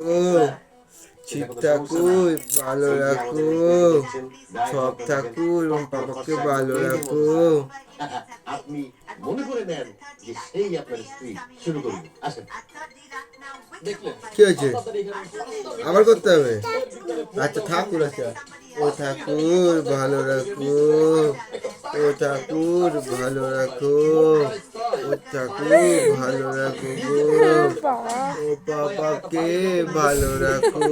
ও ঠিক ঠাকুর ভালো রাখো। সব ঠাকুর এবং বাবাকে ভালো রাখো। আপনি মনে করে নেন যে সেই আপনার স্ত্রী শুরু করুন আসেন। কি হয়েছে? আবার করতে হবে? আচ্ছা ঠাকুর আচ্ছা। ও ঠাকুর ভালো রাখো। ও ঠাকুর ভালো রাখো। ও ঠাকুর ভালো রাখো গো? ও পাপাকে ভালো রাখো।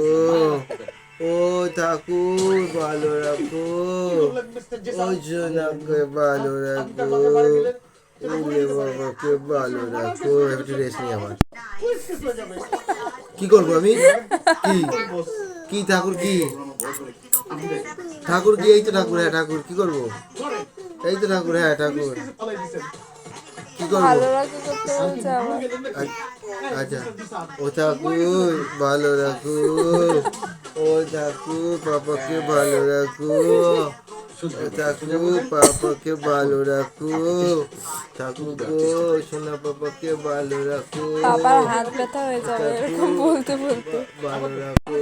ও ঠাকুর, ভালো রাখো। ও জনাকে ভালো রাখো। ওরে বাবাকে ভালো রাখো। একটু রেস্ট কি করব আমি? কি? কি ঠাকুর কি? ঠাকুর কি? এই তো ঠাকুর হ্যাঁ ঠাকুর। কি করব? এই তো ঠাকুর হ্যাঁ ঠাকুর। কি করব? আচ্ছা ও ঠাকুর ভালো রাখো ও ঠাকুর পাপাকে ভালো রাখো ঠাকুর পাপাকে ভালো রাখো ঠাকুর গো সোনা পাপাকে ভালো রাখো বাবার হাত ব্যথা হয়ে যাবে এরকম বলতে বলতে। ভালো রাখো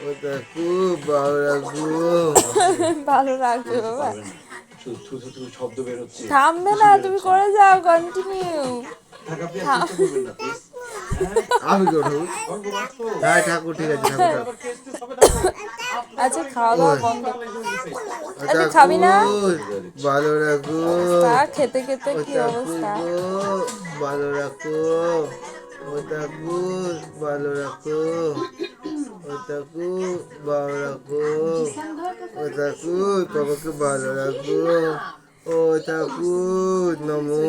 ও ঠাকুর ভালো রাখো ভালো রাখবে বাবা থু থু থু থু শব্দ বের হচ্ছে। থামবে না তুমি করে যাও কন্টিনিউ থাক আপনি আর চেষ্টা করবেন না প্লিজ আমি কি ঠাকুর হ্যাঁ ঠাকুর ঠিক আছে ঠাকুর। আচ্ছা খাওয়া দাওয়া বন্ধ। ও খাবি না? ভালো রাখো। খেতে খেতে ও কি অবস্থা? গো, ভালো রাখো। ও ঠাকুর ভালো রাখো। ও ঠাকুর ভালো রাখো ও ঠাকুর বাবাকে ভালো রাখো ও ঠাকুর নমো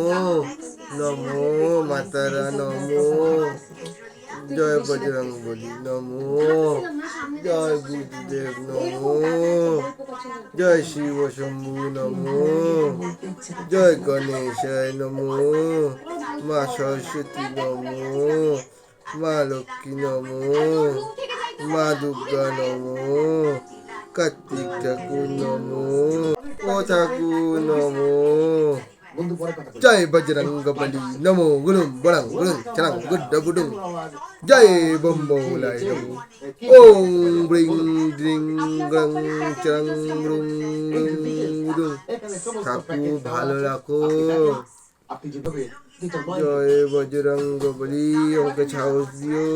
নমো মাতারা, নমো। জয় বজরং বলি, নমো। জয় গুরুদেব, নমো। জয় শিব শম্ভু, নমো। জয় গণেশায়, নমো। মা সরস্বতী, নমো। মা লক্ষ্মী, নমো। মা দুর্গা নমো কার্তিক ঠাকুর নমো ও ঠাকুর নমো বন্ধু পরে কথা বলছি। জয় বজরঙ্গ বলি নমো গুলুম বড়ং গুলুম চরং গুড্ড গুডুম জয় বম্বলাই নমো ওম ব্রিং ড্রিং গ্রং চরং রুং রুং গুদুম এখানে সমস্ত ঠাকুর ভালো রাখো আপনি যেভাবে দুটো নয় জয় বজরঙ্গ বলি আমাকে সাহস দিও